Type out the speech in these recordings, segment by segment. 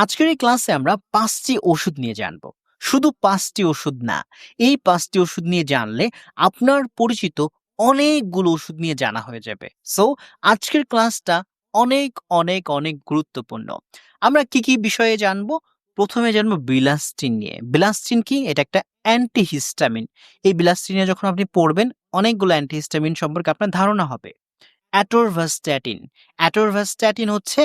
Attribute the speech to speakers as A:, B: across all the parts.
A: আজকের এই ক্লাসে আমরা পাঁচটি ওষুধ নিয়ে জানব। শুধু পাঁচটি ওষুধ না, এই পাঁচটি ওষুধ নিয়ে জানলে আপনার পরিচিত অনেকগুলো ওষুধ নিয়ে জানা হয়ে যাবে। সো আজকের ক্লাসটা অনেক অনেক অনেক গুরুত্বপূর্ণ। আমরা কি কি বিষয়ে জানব? প্রথমে জানব বিলাস্টিন নিয়ে। বিলাস্টিন কি? এটা একটা অ্যান্টিহিস্টামিন। এই বিলাস্টিনে যখন আপনি পড়বেন, অনেকগুলো অ্যান্টিহিস্টামিন সম্পর্কে আপনার ধারণা হবে। অ্যাটোরভাস্ট্যাটিন। অ্যাটোরভাস্ট্যাটিন হচ্ছে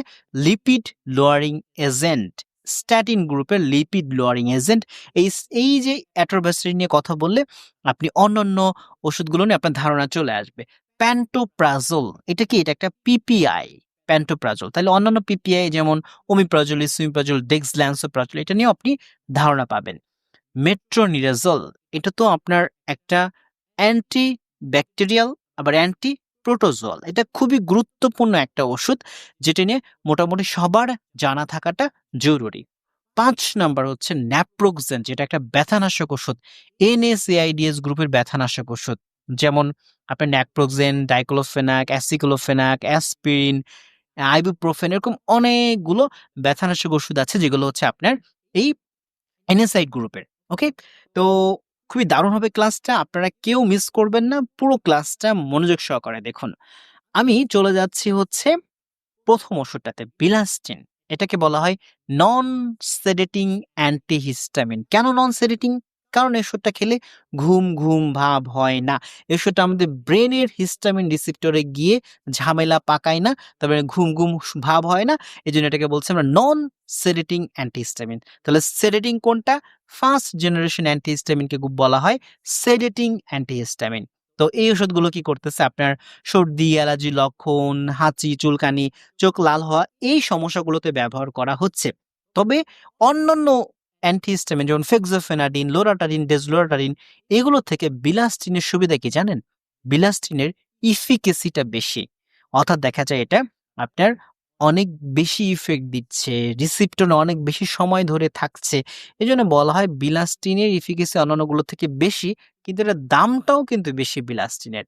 A: লিপিড লোয়ারিং এজেন্ট স্ট্যাটিন গ্রুপের লিপিড লোয়ারিং এজেন্ট এই এই যে অ্যাটোরভাস্ট্যাটিন নিয়ে কথা বললে, আপনি অন্যান্য ওষুধগুলো নিয়ে আপনার ধারণা চলে আসবে। প্যান্টোপ্রাজল এটা কি? এটা একটা পিপিআই প্যান্টোপ্রাজল তাহলে অন্যান্য পিপিআই যেমন ওমিপ্রাজল ইসুমিপ্রাজল ডেক্সল্যান্সোপ্রাজল এটা নিয়েও আপনি ধারণা পাবেন। মেট্রোনিরাজল এটা তো আপনার একটা অ্যান্টি ব্যাকটেরিয়াল আবার অ্যান্টি প্রোটোজোয়াল এটা খুবই গুরুত্বপূর্ণ একটা ওষুধ যেটা নিয়ে মোটামুটি সবার জানা থাকাটা জরুরি। পাঁচ নাম্বার হচ্ছে ন্যাপ্রোক্সেন, যেটা একটা ব্যথানাশক ওষুধ। এনএসএআইডিএস গ্রুপের ব্যথানাশক ওষুধ। যেমন আপনার naproxen, diclofenac, aceclofenac, aspirin, ibuprofen এরকম অনেকগুলো ব্যথানাশক ওষুধ আছে যেগুলো হচ্ছে আপনার এই এনএসআই গ্রুপের। ওকে? তো খুবই দারুণ হবে ক্লাসটা। আপনারা কেউ মিস করবেন না। পুরো ক্লাসটা মনোযোগ সহকারে দেখুন। আমি চলে যাচ্ছি হচ্ছে প্রথম ওষুধটাতে বিলাস্টিন এটাকে বলা হয় নন সেডেটিং অ্যান্টিহিস্টামিন কেন নন সেডেটিং কারণ ওষুধটা খেলে ঘুম ঘুম, ভাব হয় না। ওষুধটা আমাদের ব্রেনের হিস্টামিন রিসিপ্টরে গিয়ে ঝামেলা পাকায় না, তারপরে ঘুম ঘুম, ভাব হয় না। এই জন্য এটাকে বলছি আমরা নন সেডেটিং অ্যান্টিহিস্টামিন তাহলে সেডেটিং কোনটা? ফার্স্ট জেনারেশন অ্যান্টিহিস্টামিনকে বলা হয় সেডেটিং অ্যান্টিহিস্টামিন তো এই ওষুধগুলো কি করতেছে? আপনার সর্দি, অ্যালার্জি, লক্ষণ, হাঁচি, চুলকানি, চোখ লাল হওয়া, এই সমস্যাগুলোতে ব্যবহার করা হচ্ছে। তবে অন্যান্য অ্যান্টিহিস্টামিন যেমন ফেক্সোফেনাডিন লোরাটারিন ডেজলোরাটারিন এগুলো থেকে বিলাস্টিনের সুবিধা কি জানেন? বিলাস্টিনের ইফিকেসিটা বেশি। অর্থাৎ দেখা যায় এটা আপনার অনেক বেশি ইফেক্ট দিচ্ছে রিসিপ্টর অনেক বেশি সময় ধরে থাকছে। এই জন্য বলা হয় বিলাস্টিনের ইফিকেসি অন্যান্যগুলো থেকে বেশি, কিন্তু এটার দামটাও কিন্তু বেশি বিলাস্টিনের।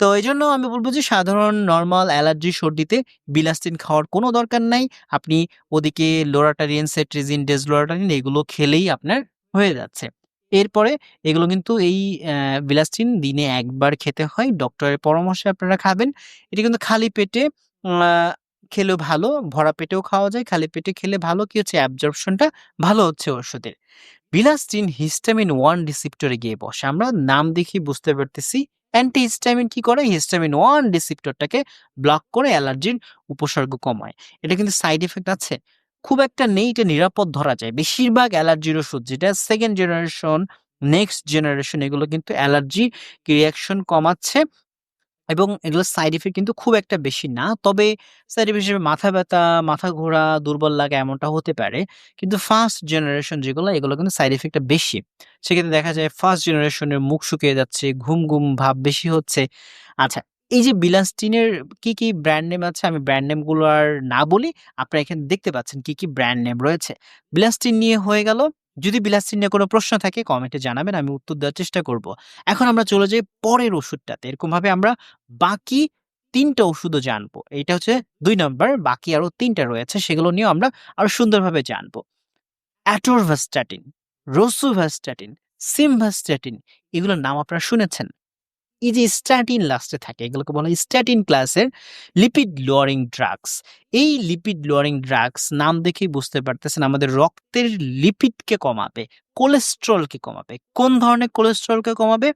A: তো এই জন্য আমি বলব যে সাধারণ নর্মাল অ্যালার্জি সর্দিতে বিলাস্টিন খাওয়ার কোনো দরকার নাই। আপনি ওদিকে লোরাটারিন সেট্রিজিন ডেজলোরাটারিন এগুলো খেলেই আপনার হয়ে যাচ্ছে। এরপরে এগুলো কিন্তু এই বিলাস্টিন দিনে একবার খেতে হয়। ডক্টরের পরামর্শে আপনারা খাবেন। এটি কিন্তু খালি পেটে খেলেও ভালো, ভরা পেটেও খাওয়া যায়, খালি পেটে খেলে ভালো। কি হচ্ছে? অ্যাবজর্পশনটা ভালো হচ্ছে ওষুধের। বিলাস্টিন হিস্টামিন ওয়ান রিসিপ্টরে গিয়ে বসে। আমরা নাম দেখি বুঝতে পারতেছি অ্যান্টি হিস্টামিন কি করে? হিস্টামিন ওয়ান রিসিপ্টরটাকে ব্লক করে অ্যালার্জির উপসর্গ কমায়। এটা কিন্তু সাইড এফেক্ট আছে। খুব একটা নেই, এটা নিরাপদ ধরা যায়। বেশিরভাগ অ্যালার্জির ওষুধ যেটা সেকেন্ড জেনারেশন, নেক্সট জেনারেশন, এগুলো কিন্তু অ্যালার্জি রিয়াকশন কমাচ্ছে। এবং এগুলোর সাইড এফেক্ট কিন্তু খুব একটা বেশি না। তবে সাইড এফেক্ট হিসেবে মাথা ব্যথা, মাথা ঘোরা, দুর্বল লাগা এমনটা হতে পারে। কিন্তু ফার্স্ট জেনারেশন যেগুলো, এগুলো কিন্তু সাইড ইফেক্টটা বেশি। সেক্ষেত্রে দেখা যায় ফার্স্ট জেনারেশনের মুখ শুকিয়ে যাচ্ছে, ঘুম ঘুম ভাব বেশি হচ্ছে। আচ্ছা এই যে বিলাস্টিনের কি কি ব্র্যান্ড নেম আছে? আমি ব্র্যান্ড নেমগুলো আর না বলি। আপনারা এখানে দেখতে পাচ্ছেন কি কি ব্র্যান্ড নেম রয়েছে। বিলাস্টিন নিয়ে হয়ে গেল যদি বিলাস্টিন নিয়ে কোনো প্রশ্ন থাকে কমেন্টে জানাবেন, আমি উত্তর দেওয়ার চেষ্টা করব। এখন আমরা চলে যাই পরের ওষুধটাতে। এরকমভাবে আমরা বাকি তিনটা ওষুধও জানব। এইটা হচ্ছে দুই নম্বর, বাকি আরও তিনটা রয়েছে, সেগুলো নিয়েও আমরা আরও সুন্দরভাবে জানব। অ্যাটোরভাস্ট্যাটিন রোসুভাস্ট্যাটিন সিমভাস্ট্যাটিন এগুলোর নাম আপনারা শুনেছেন? এই যে স্ট্যাটিন লাস্টে থাকে, এগুলোকে বলা হয় স্ট্যাটিন ক্লাসের লিপিড লোয়ারিং ড্রাগস এই লিপিড লোয়ারিং ড্রাগস নাম দেখেই বুঝতে পারতেছেন আমাদের রক্তের লিপিডকে কমাবে কোলেস্ট্রলকে কমাবে। কোন ধরনের কোলেস্ট্রলকে কমাবে?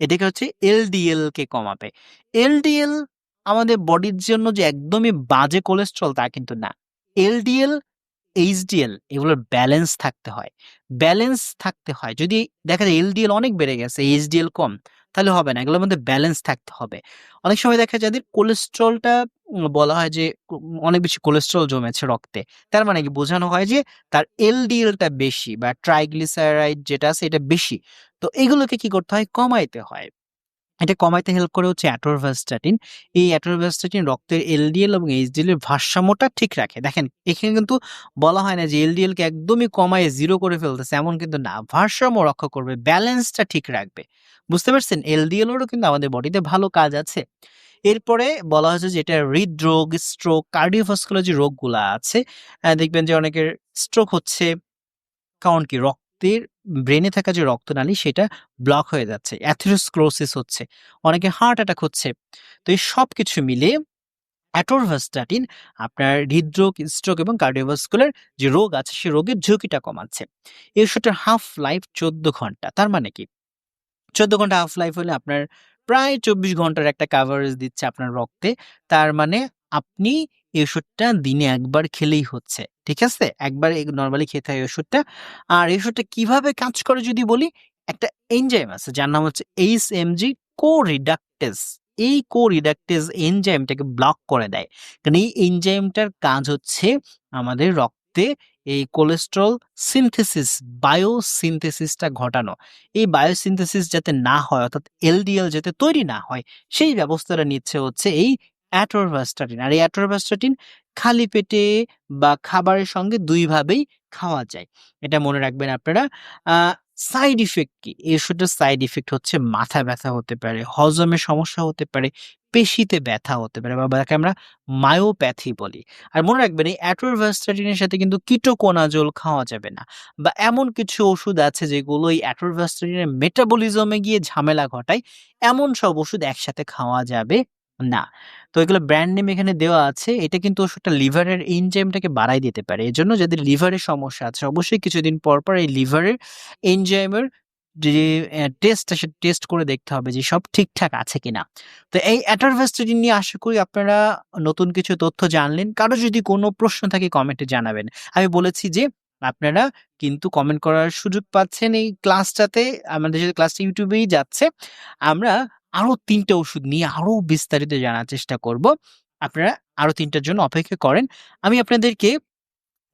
A: এটাকে হচ্ছে এলডিএল কে কমাবে। এলডিএল আমাদের বডির জন্য যে একদমই বাজে কোলেস্ট্রল তা কিন্তু না। এলডিএল এইচডিএল এগুলোর ব্যালেন্স থাকতে হয়। ব্যালেন্স থাকতে হয়। যদি দেখা যায় এলডিএল অনেক বেড়ে গেছে এইচডিএল কম তাহলে হবে না। এগুলোর মধ্যে ব্যালেন্স থাকতে হবে। অনেক সময় দেখা যায় কোলেস্ট্রলটা বলা হয় যে অনেক বেশি কোলেস্ট্রল জমেছে রক্তে, তার মানে কি বোঝানো হয় যে, তার এলডিএলটা বেশি বা ট্রাইগ্লিসারাইড যেটা আছে, এটা বেশি। তো এগুলোকে কি করতে হয়? কমাইতে হয়। এটা কমাইতে হেল্প করে হচ্ছে অ্যাটোরভাস্ট্যাটিন এই অ্যাটোরভাস্ট্যাটিন রক্তের এলডিএল এবং এইচডিএল এর ভারসাম্যটা ঠিক রাখে। দেখেন এখানে কিন্তু বলা হয় না যে এলডিএল কে একদমই কমায় জিরো করে ফেলতেছে এমন কিন্তু না। ভারসাম্য রক্ষা করবে ব্যালেন্সটা ঠিক রাখবে। বুঝতে পারছেন? এলডিএল এরও কিন্তু আমাদের বডিতে ভালো কাজ আছে। এরপরে বলা হয়েছে যে এটা হৃদরোগ, স্ট্রোক, কার্ডিওভাস্কুলার যে রোগগুলা আছে দেখবেন যে অনেকের স্ট্রোক হচ্ছে কারণ কি? রক্তের ব্রেনে থাকা যে রক্তনালী সেটা ব্লক হয়ে যাচ্ছে। অ্যাথেরোস্ক্লোসিস হচ্ছে। অনেকে হার্ট অ্যাটাক হচ্ছে। তো এই সব কিছু মিলিয়ে অ্যাটোরভাস্টাটিন আপনার হৃদরোগ, স্ট্রোক এবং কার্ডিওভাস্কুলার যে রোগ আছে সে রোগের ঝুঁকিটা কমাচ্ছে। এই ওষুধটার হাফ লাইফ ১৪ ঘণ্টা। তার মানে কি? ১৪ ঘণ্টা হাফ লাইফ হলে আপনার প্রায় ২৪ ঘণ্টার একটা কাভারেজ দিচ্ছে আপনার রক্তে। তার মানে আপনি এই ওষুধটা দিনে একবার খেলেই হচ্ছে। ঠিক আছে? একবার নরমালি খেতে হয় ওষুধটা। আর এই ওষুধটা কীভাবে কাজ করে যদি বলি, একটা এনজাইম আছে যার নাম হচ্ছে HMG কোরিডাক্টেজ। এই কোরিডাক্টেজ এনজাইমটাকে ব্লক করে দেয়। কারণ এই এনজাইমটার কাজ হচ্ছে আমাদের রক্তে এই কোলেস্টেরল সিনথেসিস, বায়োসিনথেসিসটা ঘটানো। এই বায়োসিনথেসিস যাতে না হয় অর্থাৎ এলডিএল যাতে তৈরি না হয়, সেই ব্যবস্থাটা নিচ্ছে হচ্ছে এই অ্যাটোরভাস্টাটিন। আর এই অ্যাটোরভাস্টাটিন খালি পেটে বা খাবারের সঙ্গে দুইভাবেই খাওয়া যায়। এটা মনে রাখবেন আপনারা। সাইড ইফেক্ট কি? এই ওষুধটার সাইড ইফেক্ট হচ্ছে মাথা ব্যথা হতে পারে, হজমের সমস্যা হতে পারে, পেশিতে ব্যথা হতে পারে বা যাকে আমরা মায়োপ্যাথি বলি। আর মনে রাখবেন এই অ্যাটোরভাস্টাটিনের সাথে কিন্তু কিটোকোনাজোল খাওয়া যাবে না। বা এমন কিছু ওষুধ আছে যেগুলো এই অ্যাটোরভাস্টাটিনের মেটাবলিজমে গিয়ে ঝামেলা ঘটায়। এমন সব ওষুধ একসাথে খাওয়া যাবে না। তো এগুলো ব্র্যান্ড নেম এখানে দেওয়া আছে। এটা কিন্তু ওষুধটা লিভারের এনজাইমটাকে বাড়াই দিতে পারে। এই জন্য যাদের লিভারের সমস্যা আছে অবশ্যই কিছুদিন পর, পর এই লিভারের এনজাইমের যে অ্যা টেস্টটা সেটা টেস্ট করে দেখতে হবে যে সব ঠিকঠাক আছে কিনা। তো এই অ্যাটোরভাস্টাটিন নিয়ে আশা করি আপনারা নতুন কিছু তথ্য জানলেন। কারও যদি কোনো প্রশ্ন থাকে কমেন্টে জানাবেন। আমি বলেছি যে আপনারা কিন্তু কমেন্ট করার সুযোগ পাচ্ছেন এই ক্লাসটাতে। আমাদের যে ক্লাসটা ইউটিউবেই যাচ্ছে। আমরা আরও ৩ টা ওষুধ নিয়ে আরও বিস্তারিত জানার চেষ্টা করব। আপনারা আরও তিনটার জন্য অপেক্ষা করেন। আমি আপনাদেরকে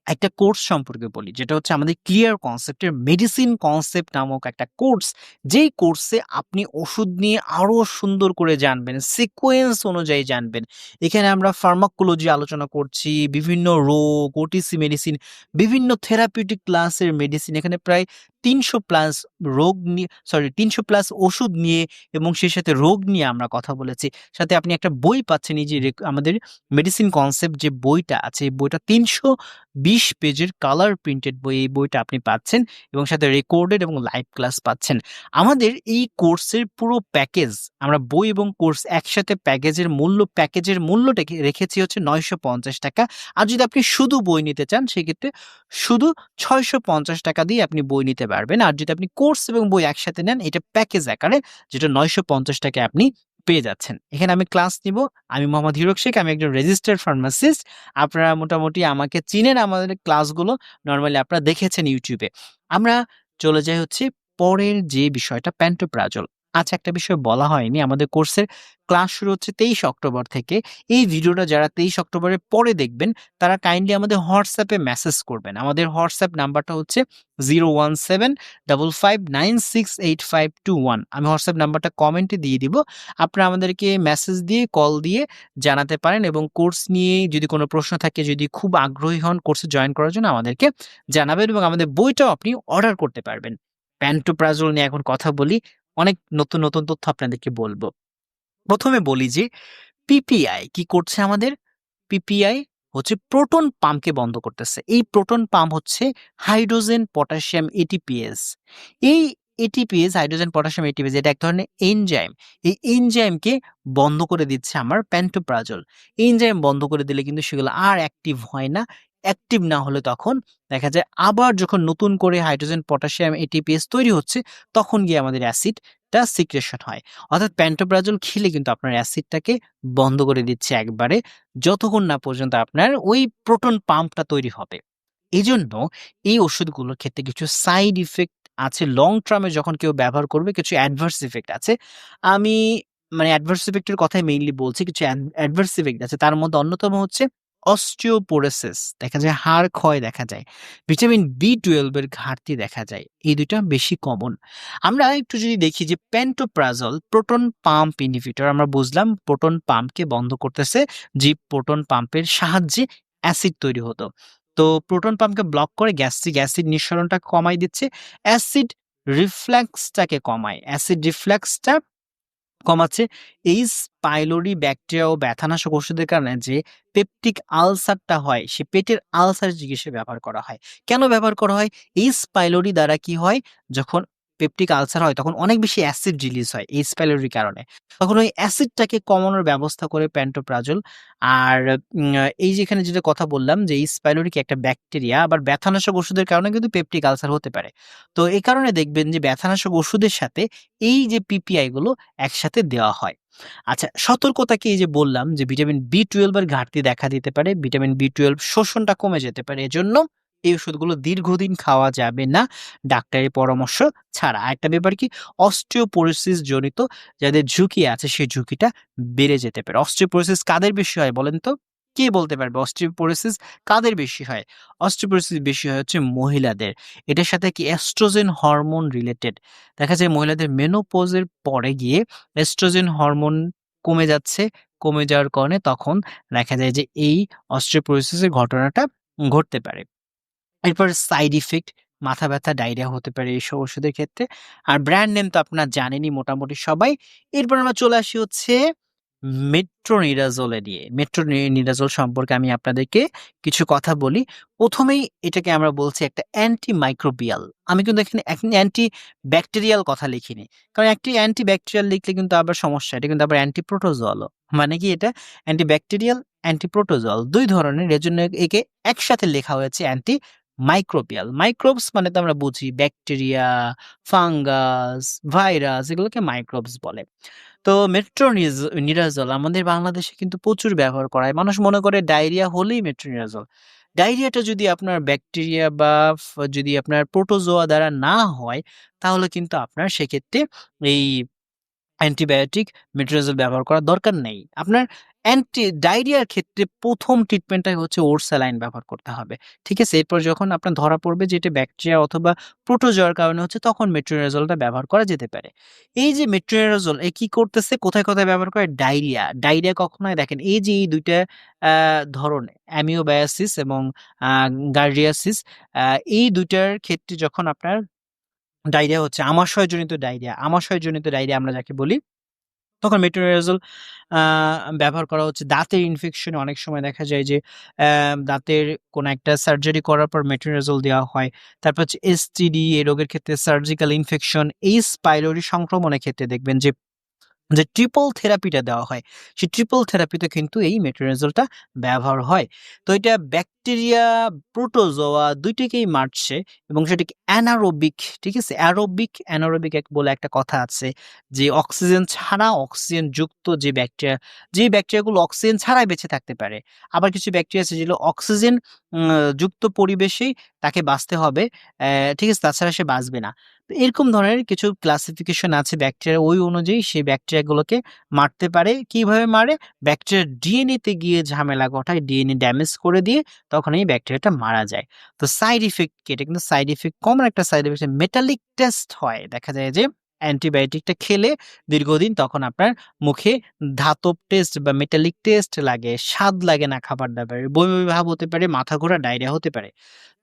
A: একটা কোর্স সম্পর্কে বলি। যেটা হচ্ছে আমাদের ক্লিয়ার কনসেপ্টের মেডিসিন কনসেপ্ট নামক একটা কোর্স। যেই কোর্সে আপনি ওষুধ নিয়ে আরও সুন্দর করে জানবেন, সিকোয়েন্স অনুযায়ী জানবেন। এখানে আমরা ফার্মাকোলজি আলোচনা করছি, বিভিন্ন রোগ, ওটিসি মেডিসিন, বিভিন্ন থেরাপিউটিক ক্লাসের মেডিসিন। এখানে প্রায় ৩০০ প্লাস রোগ নিয়ে সরি ৩০০ প্লাস ওষুধ নিয়ে এবং সেই সাথে রোগ নিয়ে আমরা কথা বলেছি। সাথে আপনি একটা বই পাচ্ছেন এই যে আমাদের মেডিসিন কনসেপ্ট যে বইটা আছে, বইটা ৩২০ পেজের কালার প্রিন্টেড বই। এই বইটা আপনি পাচ্ছেন এবং সাথে রেকর্ডেড এবং লাইভ ক্লাস পাচ্ছেন। আমাদের এই কোর্সের পুরো প্যাকেজ আমরা বই এবং কোর্স একসাথে প্যাকেজের মূল্য প্যাকেজের মূল্যটাকে রেখেছি হচ্ছে ৳৯৫০ আর যদি আপনি শুধু বই নিতে চান, সেক্ষেত্রে শুধু ৳৬৫০ দিয়ে আপনি বই নিতে পারবেন। আর যদি আপনি কোর্স এবং বই একসাথে নেন, এটা প্যাকেজ আকারে যেটা ৳৯৫০ আপনি পেয়ে যাচ্ছেন। এখানে আমি ক্লাস নিব। আমি মোহাম্মদ হিরক শেখ। আমি একজন রেজিস্টার্ড ফার্মাসিস্ট। আপনারা মোটামুটি আমাকে চিনেন আমাদের ক্লাসগুলো নর্মালি আপনারা দেখেছেন ইউটিউবে। আমরা চলে যাই হচ্ছে পরের যে বিষয়টা প্যান্টোপ্রাজোল। আচ্ছা একটা বিষয় বলা হয়নি। আমাদের কোর্সের ক্লাস শুরু হচ্ছে ২৩ অক্টোবর থেকে। এই ভিডিওটা যারা ২৩ অক্টোবরের পরে দেখবেন তারা কাইন্ডলি আমাদের হোয়াটসঅ্যাপে মেসেজ করবেন। আমাদের হোয়াটসঅ্যাপ নাম্বারটা হচ্ছে 01755968521 আমি হোয়াটসঅ্যাপ নাম্বারটা কমেন্টে দিয়ে দিব। আপনারা আমাদেরকে মেসেজ দিয়ে, কল দিয়ে জানাতে পারেন এবং কোর্স নিয়ে যদি কোনো প্রশ্ন থাকে, যদি খুব আগ্রহী হন কোর্সে জয়েন করার জন্য আমাদেরকে জানাবেন এবং আমাদের বইটাও আপনি অর্ডার করতে পারবেন। প্যান্টোপ্রাজোল নিয়ে এখন কথা বলি। অনেক নতুন, নতুন তথ্য আপনাদেরকে বলব। ১ম এ বলি যে পিপিআই কি করছে আমাদের? পিপিআই হচ্ছে প্রোটন পাম্পকে বন্ধ করতেছে। এই প্রোটন পাম্প হচ্ছে হাইড্রোজেন পটাশিয়াম এটিপিএস। এই এটিপিএস হাইড্রোজেন পটাশিয়াম এটিপিএস এটা এক ধরনের এনজাইম। এই এনজাইমকে বন্ধ করে দিচ্ছে আমার প্যান্টোপ্রাজোল। এনজাইম বন্ধ করে দিলে কিন্তু সেগুলো আর অ্যাক্টিভ হয় না। অ্যাক্টিভ না হলে তখন দেখা যায় আবার যখন নতুন করে হাইড্রোজেন পটাশিয়াম এটিপিএস তৈরি হচ্ছে, তখন গিয়ে আমাদের অ্যাসিডটা সিক্রেশন হয়। অর্থাৎ প্যান্টোপ্রাজোল খেলে কিন্তু আপনার অ্যাসিডটাকে বন্ধ করে দিচ্ছে একবারে, যতক্ষণ না পর্যন্ত আপনার ওই প্রোটন পাম্পটা তৈরি হবে। এই জন্য এই ওষুধগুলোর ক্ষেত্রে কিছু সাইড ইফেক্ট আছে লং টার্ম যখন কেউ ব্যবহার করবে, কিছু অ্যাডভার্স ইফেক্ট আছে। আমি মানে অ্যাডভার্স ইফেক্টের কথাই মেইনলি বলছি। কিছু অ্যাডভার্স ইফেক্ট আছে। তার মধ্যে অন্যতম হচ্ছে অস্টিওপোরোসিস দেখা যায় হাড় ক্ষয় দেখা যায়। ভিটামিন বি টুয়েলভের ঘাটতি দেখা যায়। এই ২ টা বেশি কমন। আমরা একটু যদি দেখি যে প্যান্টোপ্রাজোল প্রোটন পাম্প ইনহিবিটর আমরা বুঝলাম প্রোটন পাম্পকে বন্ধ করতেছে, যে প্রোটন পাম্পের সাহায্যে অ্যাসিড তৈরি হতো। তো প্রোটন পাম্পকে ব্লক করে গ্যাস্ট্রিক অ্যাসিড নিঃসরণটা কমায় দিচ্ছে। অ্যাসিড রিফ্ল্যাক্সটাকে কমায়। অ্যাসিড রিফ্লাক্সটা কমাচ্ছে। এই স্পাইলোরি ব্যাকটেরিয়া ও ব্যথানাশক ওষুধের কারণে যে পেপটিক আলসারটা হয়, সে পেটের আলসার চিকিৎসা ব্যবহার করা হয়। কেন ব্যবহার করা হয়? এই স্পাইলোরি দ্বারা কি হয়? যখন পেপটিক আলসার হয়, তখন অনেক বেশি অ্যাসিড রিলিজ হয় এই স্পাইলোরির কারণে। তখন ওই অ্যাসিডটাকে কমানোর ব্যবস্থা করে প্যান্টোপ্রাজল আর এই যেখানে যেটা কথা বললাম যে এই স্পাইলোরি কি একটা ব্যাকটেরিয়া আবার ব্যথানাশক ওষুধের কারণে কিন্তু পেপটিক আলসার হতে পারে। তো এই কারণে দেখবেন যে ব্যথানাশক ওষুধের সাথে এই যে পিপিআই গুলো একসাথে দেওয়া হয়। আচ্ছা সতর্কতাকে এই যে বললাম যে ভিটামিন বি টুয়েলভের ঘাটতি দেখা দিতে পারে। ভিটামিন B12 শোষণটা কমে যেতে পারে। এজন্য এই ওষুধগুলো দীর্ঘদিন খাওয়া যাবে না ডাক্তারের পরামর্শ ছাড়া। আরেকটা ব্যাপার কি অস্টিওপোরোসিস জনিত যাদের ঝুঁকি আছে, সেই ঝুঁকিটা বেড়ে যেতে পারে। অস্টিওপোরোসিস কাদের বেশি হয় বলেন তো? কে বলতে পারবে অস্টিওপোরোসিস কাদের বেশি হয়? অস্টিওপোরোসিস বেশি হয় হচ্ছে মহিলাদের। এটার সাথে কি অ্যাস্ট্রোজেন হরমোন রিলেটেড। দেখা যায় মহিলাদের মেনোপোজের পরে গিয়ে অ্যাস্ট্রোজেন হরমোন কমে যাচ্ছে। কমে যাওয়ার কারণে তখন দেখা যায় যে এই অস্টিওপোরোসিস এর ঘটনাটা ঘটতে পারে। এরপর সাইড ইফেক্ট মাথা ব্যথা, ডায়রিয়া হতে পারে এইসব ওষুধের ক্ষেত্রে। আর ব্র্যান্ড নেম তো আপনারা জানেনই মোটামুটি সবাই। এরপর আমরা চলে আসি হচ্ছে মেট্রোনিডাজোল এ নিয়ে। মেট্রোনিডাজোল সম্পর্কে আমি আপনাদেরকে কিছু কথা বলি। প্রথমেই এটাকে আমরা বলছি একটা অ্যান্টি মাইক্রোবিয়াল আমি কিন্তু এখানে অ্যান্টি ব্যাকটেরিয়াল কথা লিখিনি। কারণ একটি অ্যান্টি ব্যাকটেরিয়াল লিখলে কিন্তু আবার সমস্যা। এটা কিন্তু আবার অ্যান্টি প্রোটোজোয়ালও। মানে কি এটা অ্যান্টি ব্যাকটেরিয়াল, অ্যান্টি প্রোটোজোয়াল ২ ধরনের। এজন্য একে একসাথে লেখা হয়েছে অ্যান্টি মাইক্রোবিয়াল। মাইক্রোবস মানে তো আমরা বুঝি ব্যাকটেরিয়া, ফাঙ্গাস, ভাইরাস এগুলোকে মাইক্রোবস বলে। তো মেট্রোনিজ নিডাজোল আমাদের বাংলাদেশে কিন্তু প্রচুর ব্যবহার করা হয়। মানুষ মনে করে ডায়রিয়া হলেই মেট্রোনিডাজোল। ডায়রিয়াটা যদি আপনার ব্যাকটেরিয়া বা যদি আপনার প্রোটোজোয়া দ্বারা না হয় তাহলে কিন্তু আপনার সেক্ষেত্রে এই অ্যান্টিবায়োটিক মেট্রোনিডাজোল ব্যবহার করার দরকার নেই। আপনার অ্যান্টি ডায়রিয়ার ক্ষেত্রে প্রথম ট্রিটমেন্টটাই হচ্ছে ওর স্যালাইন ব্যবহার করতে হবে। ঠিক আছে? এরপর যখন আপনার ধরা পড়বে যে এটা ব্যাকটেরিয়া অথবা প্রোটোজোয়ার কারণে হচ্ছে তখন মেট্রোনিডাজোলটা ব্যবহার করা যেতে পারে। এই যে মেট্রোনিডাজোল এ কি করতেছে? কোথায়, কোথায় ব্যবহার করে? ডায়রিয়া। ডায়রিয়া কখন হয়? দেখেন এই যে এই ২ টা ধরন অ্যামিওবায়াসিস এবং গার্ডিয়াসিস এই দুইটার ক্ষেত্রে যখন আপনার ডায়রিয়া হচ্ছে আমাশয়জনিত ডায়রিয়া, আমাশয়জনিত ডায়রিয়া আমরা যাকে বলি, তখন মেটেরিয়াল ব্যবহার করা হচ্ছে দাঁতের ইনফেকশন অনেক সময় দেখা যায় যে দাঁতের কোনো একটা সার্জারি করার পর মেটেরিয়াল দেওয়া হয়। তারপর হচ্ছে এসটিডি এই রোগের ক্ষেত্রে সার্জিক্যাল ইনফেকশন, এই স্পাইলোরি সংক্রমণের ক্ষেত্রে দেখবেন যে যে ট্রিপল থেরাপিটা দেওয়া হয়। সেই ট্রিপল থেরাপিতে কিন্তু এই মেট্রোনিডাজোলটা ব্যবহার হয়। তো এটা ব্যাকটেরিয়া, প্রোটোজোয়া ২ টাকেই মারছে এবং সেটাকে অ্যানারোবিক, ঠিক আছে? অ্যারোবিক, অ্যানারোবিক এক বলে একটা কথা আছে যে অক্সিজেন ছাড়া অক্সিজেন যুক্ত যে ব্যাকটেরিয়া, যে ব্যাকটেরিয়াগুলো অক্সিজেন ছাড়াই বেঁচে থাকতে পারে। আবার কিছু ব্যাকটেরিয়া আছে যেগুলো অক্সিজেন যুক্ত পরিবেশেই তাকে বাঁচতে হবে। ঠিক আছে? তাছাড়া সে বাঁচবে না। এরকম ধরনের কিছু ক্লাসিফিকেশন আছে ব্যাকটেরিয়া ওই অনুযায়ী সেই ব্যাকটেরিয়াগুলোকে মারতে পারে। কীভাবে মারে? ব্যাকটেরিয়া ডিএনএতে গিয়ে ঝামেলা ঘটায়, ডিএনএ ড্যামেজ করে দিয়ে তখন এই ব্যাকটেরিয়াটা মারা যায়। তো সাইড ইফেক্ট কি? এটা কিন্তু সাইড ইফেক্ট কমন একটা সাইড ইফেক্ট মেটালিক টেস্ট হয়। দেখা যায় যে অ্যান্টিবায়োটিকটা খেলে দীর্ঘদিন তখন আপনার মুখে ধাতব টেস্ট বা মেটালিক টেস্ট লাগে, স্বাদ লাগে না খাবার-দাবারের, বমি, বমি ভাব হতে পারে, মাথা ঘোরা, ডায়রিয়া হতে পারে।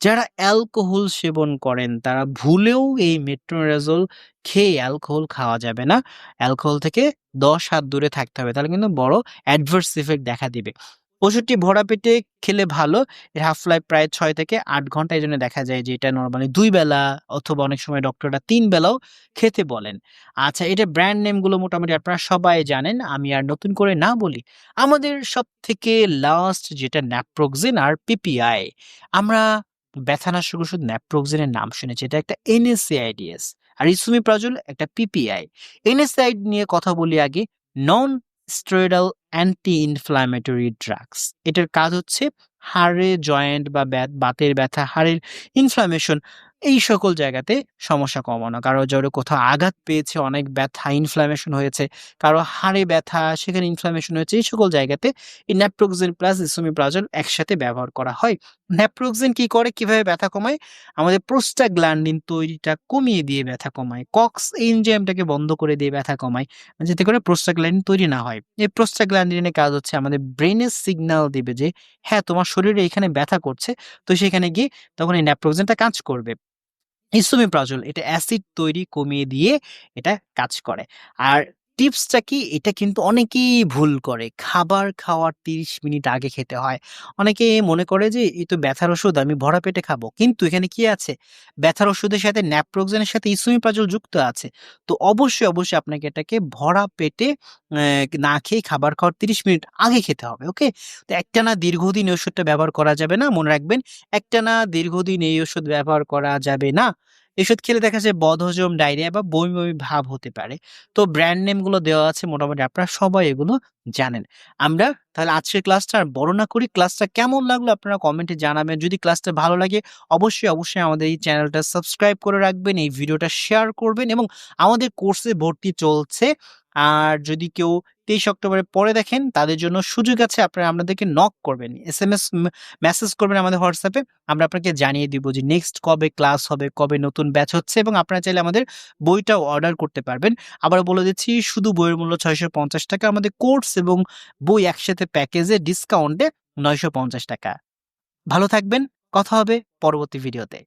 A: যারা অ্যালকোহল সেবন করেন তারা ভুলেও এই মেট্রোনিডাজোল খেয়ে অ্যালকোহল খাওয়া যাবে না। অ্যালকোহল থেকে ১০ হাত দূরে থাকতে হবে। তাহলে কিন্তু বড় অ্যাডভার্স ইফেক্ট দেখা দিবে। ওষুধটি ভরা পেটে খেলে ভালো। এর হাফ লাইফ প্রায় ছয় থেকে আট ঘণ্টা। এই জন্য দেখা যায় যে এটা নর্মালি ২ বেলা অথবা অনেক সময় ডক্টররা ৩ বেলাও খেতে বলেন। আচ্ছা এটা ব্র্যান্ড নেমগুলো মোটামুটি আপনারা সবাই জানেন। আমি আর নতুন করে না বলি। আমাদের সব থেকে লাস্ট যেটা ন্যাপ্রোক্সিন আর পিপিআই। আমরা ব্যথানাশক ওষুধ ন্যাপ্রোক্সিনের নাম শুনেছি। এটা একটা এনএসএআইডিএস আর ইসোমিপ্রাজোল একটা পিপিআই। এনএসআইড নিয়ে কথা বলি আগে। Non steroidal anti inflammatory drugs. এটার কাজ হচ্ছে হাড়ে জয়েন্ট বা বাতের ব্যথা, হাড়ের ইনফ্ল্যামেশন এই সকল জায়গাতে সমস্যা কমানো। কারও জ্বরে কোথাও আঘাত পেয়েছে, অনেক ব্যথা, ইনফ্ল্যামেশন হয়েছে, কারও হাড়ে ব্যথা, সেখানে ইনফ্ল্যামেশন হয়েছে। এই সকল জায়গাতে এই ন্যাপ্রোক্সিন প্লাস ইসোমিপ্রাজোল একসাথে ব্যবহার করা হয়। ন্যাপ্রোক্সিন কি করে? কীভাবে ব্যথা কমায়? আমাদের প্রোস্টাগ্ল্যান্ডিন তৈরিটা কমিয়ে দিয়ে ব্যথা কমায়। কক্স এনজাইমটাকে বন্ধ করে দিয়ে ব্যথা কমায়। যাতে করে প্রোস্টাগ্ল্যান্ডিন তৈরি না হয়। এই প্রোস্টাগ্ল্যান্ডিনের কাজ হচ্ছে আমাদের ব্রেনের সিগন্যাল দেবে যে হ্যাঁ, তোমার শরীরে এখানে ব্যথা করছে। তো সেখানে গিয়ে তখন এই ন্যাপ্রোক্সিনটা কাজ করবে। ইসোমিপ্রাজোল এটা অ্যাসিড তৈরি কমিয়ে দিয়ে এটা কাজ করে। আর টিপসটা কি? এটা কিন্তু অনেকেই ভুল করে। খাবার খাওয়ার ৩০ মিনিট আগে খেতে হয়। অনেকে মনে করে যে এই তো ব্যথার ওষুধ আমি ভরা পেটে খাব। কিন্তু এখানে কি আছে? ব্যথার ওষুধের সাথে ন্যাপ্রোক্সেনের সাথে ইসোমিপ্রাজল যুক্ত আছে। তো অবশ্যই, অবশ্যই আপনাকে এটাকে ভরা পেটে না খেয়ে খাবার খাওয়ার ৩০ মিনিট আগে খেতে হবে। ওকে? তো একটানা দীর্ঘদিন এই ওষুধটা ব্যবহার করা যাবে না। মনে রাখবেন একটানা দীর্ঘদিন এই ওষুধ ব্যবহার করা যাবে না। এষুধ খেলে দেখা যায় বদহজম, ডায়রিয়া বা বমি, বমি ভাব হতে পারে। তো ব্র্যান্ড নেমগুলো দেওয়া আছে মোটামুটি আপনারা সবাই এগুলো জানেন। আমরা তাহলে আজকের ক্লাসটা আর বড় না করি। ক্লাসটা কেমন লাগল আপনারা কমেন্টে জানাবেন। যদি ক্লাসটা ভালো লাগে অবশ্যই, অবশ্যই আমাদের এই চ্যানেলটা সাবস্ক্রাইব করে রাখবেন। এই ভিডিওটা শেয়ার করবেন এবং আমাদের কোর্সে ভর্তি চলছে। আর যদি কেউ ২৩ অক্টোবরের পরে দেখেন তাদের জন্য সুযোগ আছে আপনারা আমাদেরকে নক করবেন। এস এম এস মেসেজ করবেন আমাদের হোয়াটসঅ্যাপে। আমরা আপনাকে জানিয়ে দিব যে নেক্সট কবে ক্লাস হবে, কবে নতুন ব্যাচ হচ্ছে এবং আপনারা চাইলে আমাদের বইটাও অর্ডার করতে পারবেন। আবার বলে দিচ্ছি শুধু বইয়ের মূল্য ৳৬৫০ আমাদের কোর্স এবং বই একসাথে প্যাকেজে ডিসকাউন্টে ৳৯৫০ ভালো থাকবেন। কথা হবে পরবর্তী ভিডিওতে।